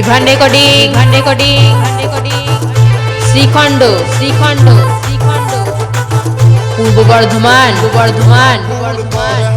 Vivaan recording ভান recording ভান recording Srikhanda Srikhanda Srikhanda. Purba Bardhaman Bardhaman Bardhaman.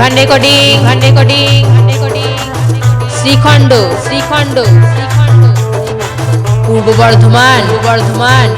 ভান্ডেকডিং ভান্ডেকডিং ভান্ডেকডিং Shrikhand Srikhanda Srikhanda. Purba Bardhaman Purba Bardhaman.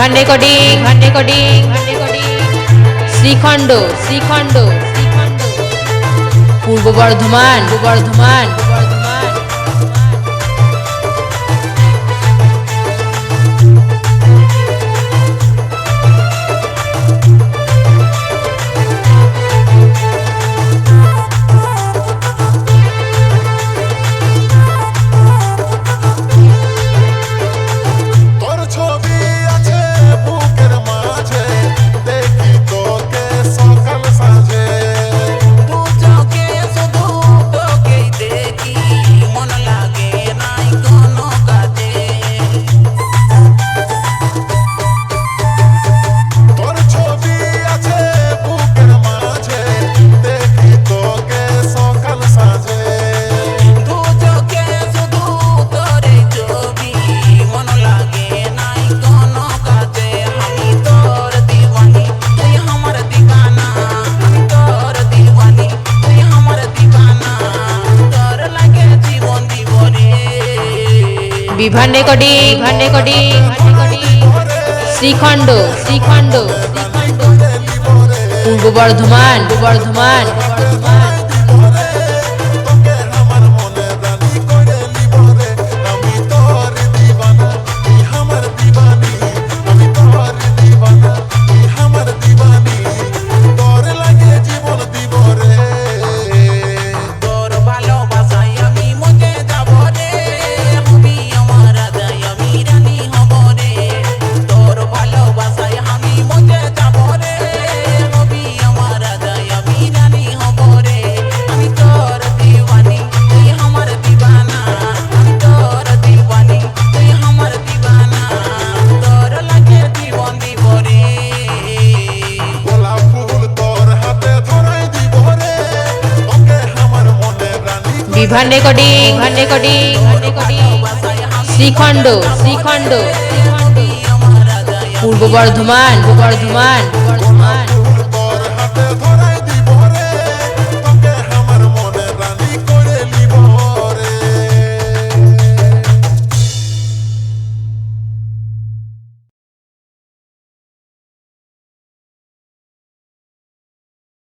গান রেকর্ডিং গান রেকর্ডিং গান recording Srikhanda Shrikhand Srikhanda Purba Bardhaman Purba Bardhaman Bivan recording Bivan recording Srikhanda Srikhanda. Purba Bardhaman Bardhaman. Bivan recording Bivan recording Srikhanda Srikhanda. Purba Bardhaman Bardhaman.